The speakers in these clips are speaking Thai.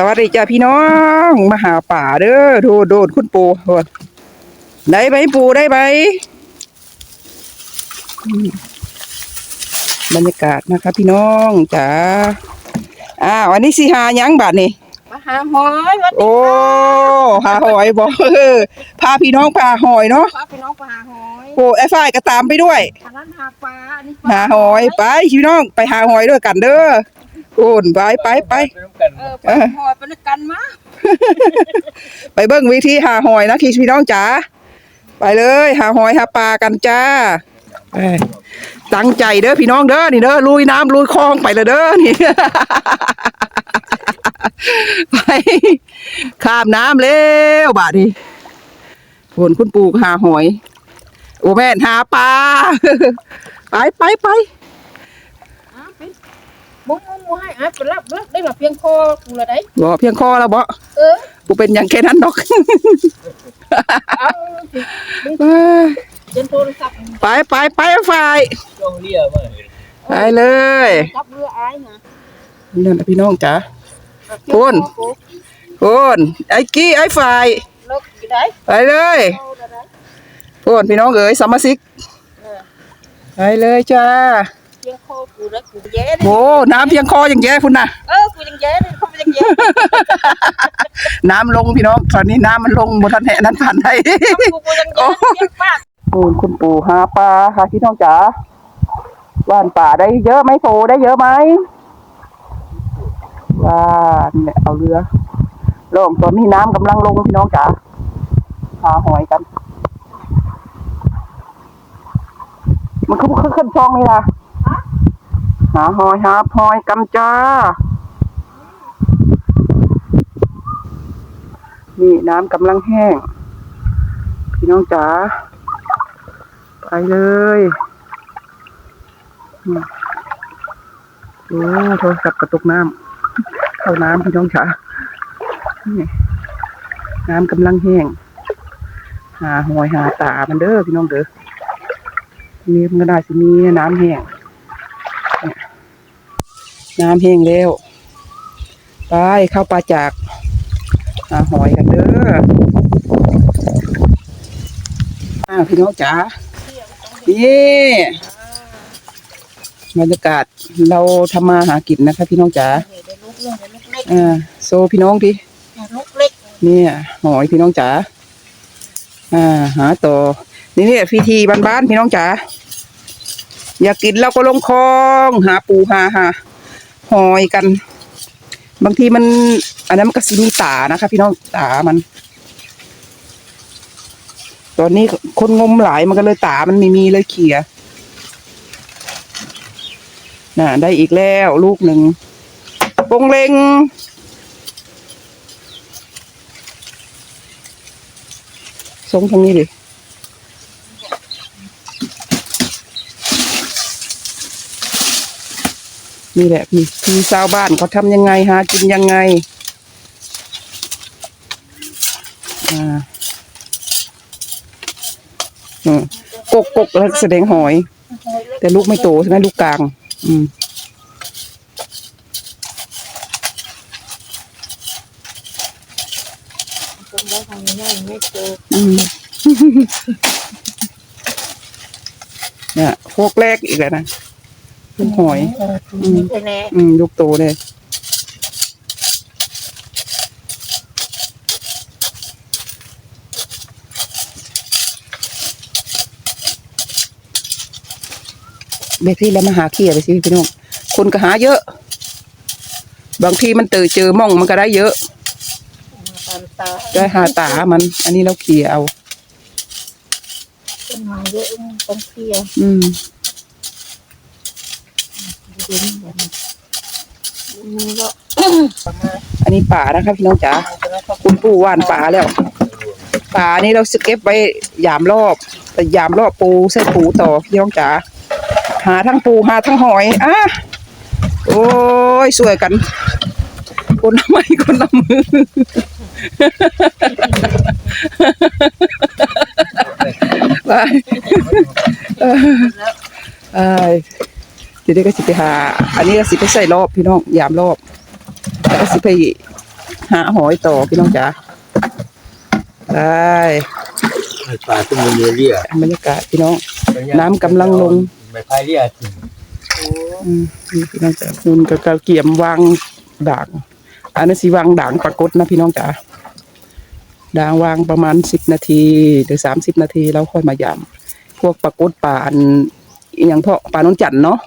สวัสดีจ้าพี่น้องมาหาป่าเด้อโดดโดดคุณปูโดดได้ไหมปูได้ไหมอืมบรรยากาศนะคะ พี่น้องจ้าอ้าวอันนี้สิหาหยังบาทนี่มาหาหอยวัดโอ้หาหอยบอกเออพาพี่น้องพาหอยเนาะพาพี่น้องไปหาหอยโอ้ไอ้ฝ้ายก็ตามไปด้วยทางนั้นหาปลาอันนี้หาหอยไปพี่น้องไปหาหอยด้วยกันเด้อ โอนไปไปไปเออไปหาหอยไปด้วยกันมาไปเบิ้งวิธีหาหอยนะคีพี่น้องจ๋าไปเลย หาหอยหาปลากันจ้าไปตั้งใจเด้อพี่น้องเด้อนี่เด้อลุยน้ำลุยคลองไปเลยเด้อนี่ไปข้ามน้ำเร็วบาดนี้ผลคุณปู่ก็หาหอย โอ้แม่นหาปลาไปไปไปอะเป็น มุ้งมุ้งมุ้งให้อะไปรับเลิกได้หรอเพียงคอกูละได้บ่เพียงคอแล้วบ่เออกูเป็นอย่างแค่นั้นดอกเอาสิไปเดินโทรศัพท์ไปไปไปฝ่ายต้องเรียกมาไปเลยกับเรืออ้ายนะนั่นน่ะพี่น้องจ๋าอะคุณเพียงคอกูโอนไอ้กี้ไอ้ฝ่ายเลิกอยู่ได้ไปเลยเอาละได้โอนพี่น้องเอ๋ยสามสิกเออไปเลยจ้าเพี ยงคอกูแล้วกูแย่ดิโอ้น้ำเพียงคออย่างแย่พุ่นน่ะเออกูยังแย่ดิเขายังแย่น้ำลงพี่น้องตอนนี้น้ำมันลงบนทันแห่นั้นผ่านได้กูกูยังแย่เพียงปากโอนคุณปู่หาปลาค่ะพี่น้องจ๋าว่านป่าได้เยอะไหมโฟได้เยอะไหมว่านเนี่ยเอาเรือลงตอนนี้น้ำกำลังลงพี่น้องจ๋าหาหอยกัน มันขึ้นขึ้นขึ้นช่องนี่ล่ะ หาหอยหาหอยกันจ้า นี่น้ำกำลังแห้ง พี่น้องจ๋า ไปเลยโอ้โทรศัพท์กระตุกน้ำ เข้าน้ำพี่น้องจ๋า น้ำกำลังแห้ง หาหอยหาตามันเด้อพี่น้องเด้อนี่มันก็ได้สิมีน้ำแห้ง น้ำแห้งแล้ว ไปเข้าปลาจากหาหอยกันเด้ออ่าพี่น้องจ๋านี่บรรยากาศเราทำมาหากินนะคะ พี่น้องจ๋าเดี๋ยวลูกเรื่องเดี๋ยวลูกเล็กอ่าโซพี่น้องดิเดี๋ยวลูกเล็กเนี่ย หอยพี่น้องจ๋าอ่า หาต่อนี่เนี่ยพิธีบ้านๆพี่น้องจ๋าอยากกินเราก็ลงคลอง หาปูหาหา หอยกัน บางทีมัน อันนั้นมันก็สิมีตานะคะพี่น้องตามัน ตอนนี้คนงมหลายมันก็เลยตามันไม่มีเลยเขี่ยน่ะได้อีกแล้วลูกหนึ่งปงเลงทรงทางนี้ดิ นี่แหละพี่พี่ชาวบ้านเขาทำยังไงหากินยังไง อ่าอืมกกกกแล้วแสดงหอย แต่ลูกไม่โตใช่ไหมลูกกลาง อืมอืมเนี่ยพวกแรกอีกแล้วนะ ลูกหอยอืมแน่อืมลูกโตเลยเบที่แล้วมาหาเขี่ยไปสิพี่น้องคนก็หาเยอะ บางทีมันตื่นเจอหม่องมันก็ได้เยอะตามตาได้หาตามัน อันนี้เราเขี่ยเอา ต้นไม้เยอะต้องเคลียร์อืม ดินแบบนี้นี่ก็อันนี้ป่านะครับพี่น้องจ๋าคุณปู่ว่านป่าแล้ว ป่านี่เราสเก็บไว้ยามรอบ แต่ยามรอบปูใส่ปูต่อพี่น้องจ๋าหาทั้งปูหาทั้งหอยอะโอ้ยสวยกัน คนละไม้คนละมือไป เออเออทีนี้ก็สิไปหา อันนี้ก็สิไปใส่รอบพี่น้องยามรอบแล้วก็สิไปหาหอยต่อพี่น้องจ๋าได้ปลาที่มันเรียเรียบรรยากาศพี่น้อง น้ำกำลังลงไม่พายเรียกินอืมนี่พี่น้องจ๋าคุณกระเกี่ยมวางด่าง อันนั้สิวางด่างปรากฏนะพี่น้องจ๋าด่างวางประมาณสิบนาทีหรือสามสิบนาทีแล้วค่อยมายำพวกปรากฏป่าอันอย่างพ่อปลาโนนจันทร์เนาะ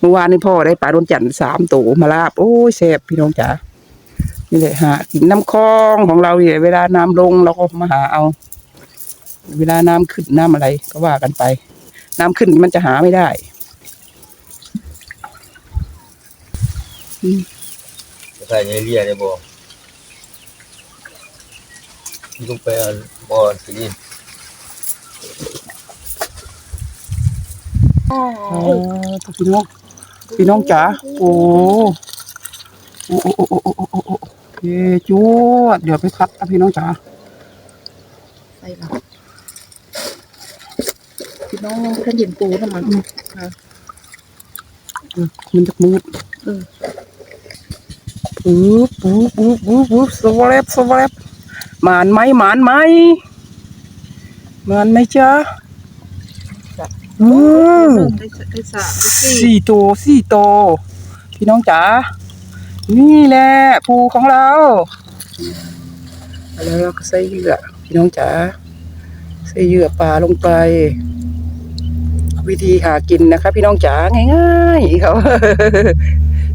เมื่อวานนี้พ่อได้ปลาโนนจันทร์สามตัวมาลาบ โอ้ยแซ่บพี่น้องจ๋านี่แหละหากินน้ำคลองของเราเนี่ยเวลาน้ำลงเราก็มาหาเอา เวลาน้ำขึ้นน้ำอะไรก็ว่ากันไป น้ำขึ้นมันจะหาไม่ได้ไม่พายเรียเนี่ยบ่ที่ต้องไปเอาบ่อสินอ๋อพี่น้อง พี่น้องจ๋าโอ้โอ้โอ้โอ้โอ้โอ้โอ้เคจวดเดี๋ยวไปคัดนะพี่น้องจ๋าไปละพี่น้องท่านห็นปูนะมันมันจะมืดปูปูปูปูปูสวัสดีสวัสดีหมานไหมหมานไหมหมานไหมจ๊ะ อืมได้ได้สามได้สี่สี่ตัวสี่ตัวพี่น้องจ๋า นี่แหละภูของเรา แล้วเราก็ใส่เหยื่อพี่น้องจ๋า ใส่เหยื่อปลาลงไป วิธีหากินนะคะพี่น้องจ๋าง่ายๆเขา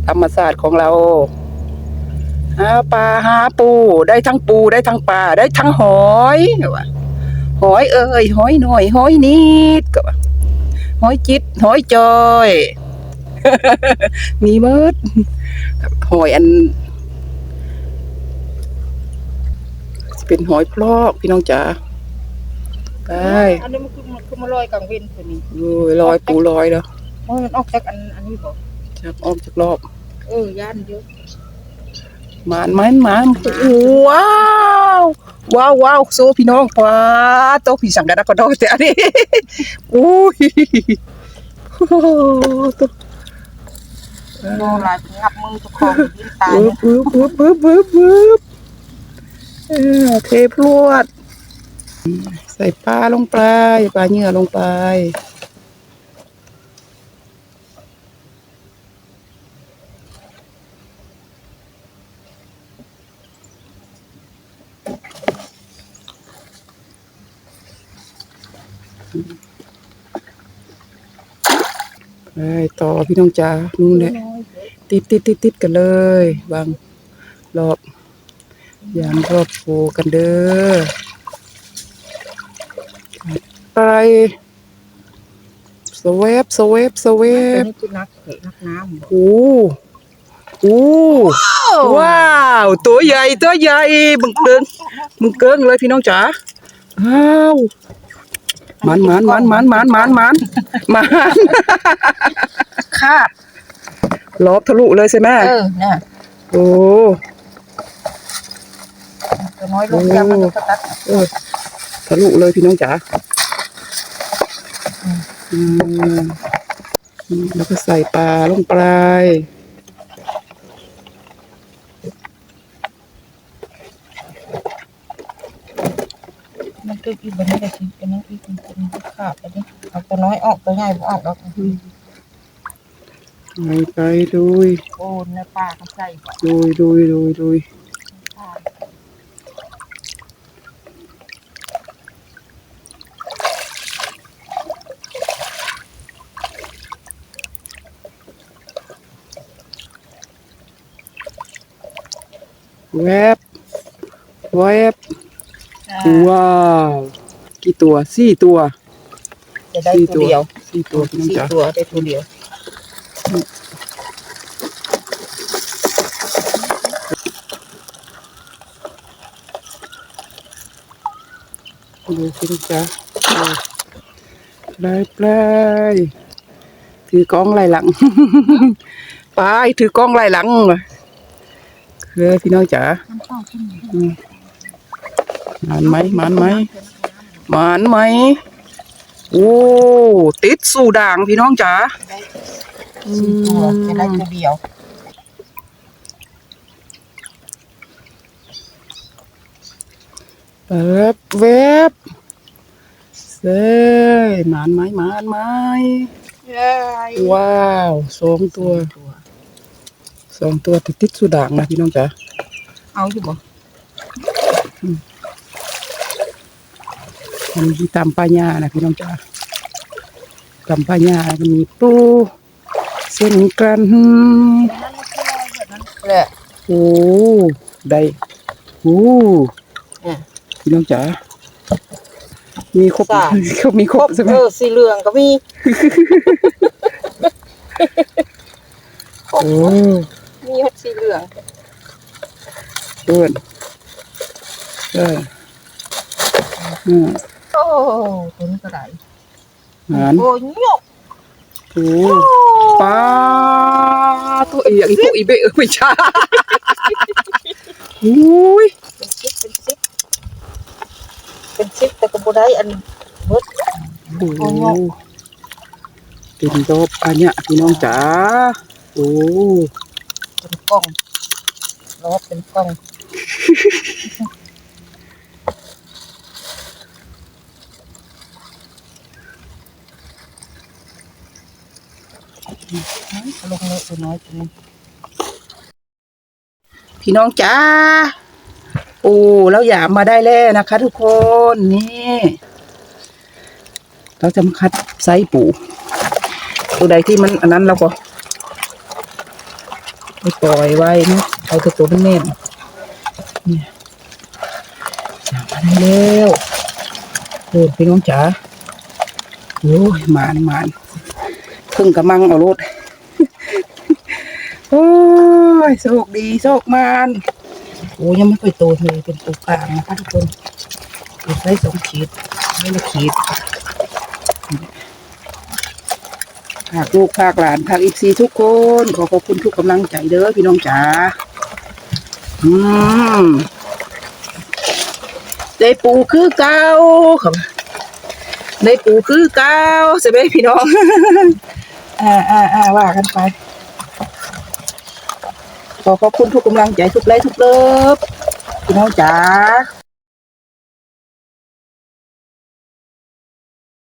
ธรรมศาสตร์ของเรา หาปลาหาปู ได้ทั้งปูได้ทั้งปลาได้ทั้งหอยว่ะหอยเอ้ยหอยหน่อยหอยนิดก็ว่า หอยจิตหอยจอย มีเบิดหอยอัน เป็นหอยพลอกพี่น้องจ๋าไปอันนี้มันคือมันคือมาลอยกลางเว้นตัวนี้โอ้ยลอยปูลอยแล้วมันออกจากอันอันนี้บอกจับออกจากรอบ เออย่านเยอะ หมานไหมหมานโอ้โหว้าวว้าวว้าวโซพี่น้องป้าโตะพี่สังกัดก็โดนแต่อันนี้อุ้ยโอ้โหตัวโดนลายงับมือเจ้าของยินตายปึ๊บปึ๊บปึ๊บปึ๊บปึ๊บปึ๊บเออเทพรวด ใส่ปลาลงไปปลาเหยื่อลงไป ไปต่อพี่น้องจ๋านู่นแหละติดติดติดติดกันเลยวางรอบยางรอบโพกันเด้อไปสวบสวบสวตัวบนี้คือนักเตะนักน้ำโอ้โอ้ว้าว ตัวใหญ่ตัวใหญ่มึงเกิงมึงเกิงเลยพี่น้องจ๋าอ้าว มันมันมันมันมันมันมันมันคาดรอบทะลุเลยใช่ไหมเออเนี่ยโอ้ตัวน้อยลงยางมันก็ตัดเออทะลุเลยพี่น้องจ๋าอืมอืมแล้วก็ใส่ปลาลงไปมันก็ อีกแบบนี้ก็คือเป็นนั่นอีกเป็นขาดไปดิเอาตัวน้อยออกตัวใหญ่บ่ออกแล้วไปไปดุยโอนในป่าเขาใส่บ่ดุยดุยดุยดุยแวบแวบ ว้าวกี่ตัวสี่ตัวจะได้สี่ตัวเดียวสี่ตัวพี่น้องสี่จ๋าตัวได้ตัวเดียวดูสิลูกจ๊ะปลายปลายถือกล้องไหลหลังปลายถือกล้องไหลหลังมาเคยพี่น้องจ๋า น้ำเข้าขึ้นอืม หมันไหมหมันไหมหมันไหมโอ้ติดสู่ด่างพี่น้องจ๋าสี่ตัวจะได้ตัวเดียวเปิบเวบเซ้ยหมานไหม้หมานไหม้เย้ว้าวสองตัวสองตัวติดติดสุดด่างนะพี่น้องจ๋าเอาอยู่บ่ มันมีตำปลาญานะพี่น้องจ๋าตำปลาญาก็มีปูเส้นกันแหละโอ้ได้โอ้อะพี่น้องจ๋ามีครบสามเขามีครบใช่ไหมเออสีเหลืองก็มีโอ้ มีฮอดสีเหลือง เชิญเชิญอืม โอ้ตัวนี้ก็ได้ หานโอ้ยยกโอ้ปลาตัวเอียอีตัวอีเบะเออไม่ใช่อุ้ยเป็นซิปเป็นซิปเป็นซิปแต่ก็บ่ได้อันเบิดโอ้เป็นดอกอันเนี้ยพี่น้องจ๋าโอ้เป็นกล้องรอบเป็นกล้อง ลงเลยตัวน้อยตัวนี้พี่น้องจ๋าโอ้แล้วหยามมาได้แล้วนะคะ ทุกคนนี่เราจะมาคัดไซส์ปูตัวใดที่มันอันนั้นเราก็ไปปล่อยไว้เนาะเอาตัวตัวมันแน่นเนี่ยหยามมาได้แล้วโอ้พี่น้องจ๋าโอ้ยมานมาน รึ่งกระมังเอารถโอ้ยโชคดีโชคมานโอ้ยังไม่ค่อยโตเลยเป็นตัวกลางนะคะทุกคนเป็นไซส์สองขีดไม่ละขีดฝากลูกฝากหลานฝากอีกซีทุกคน ขอขอบคุณทุกกำลังใจเด้อพี่น้องจ๋าอืมได้ปูคือเก่าครับได้ปูคือเก่าใช่ไหมพี่น้อง อ่าอ่าอ่าว่ากันไป ขอขอบคุณทุกกำลังใจทุกไลค์ทุกเลิฟพี่น้องจ๋า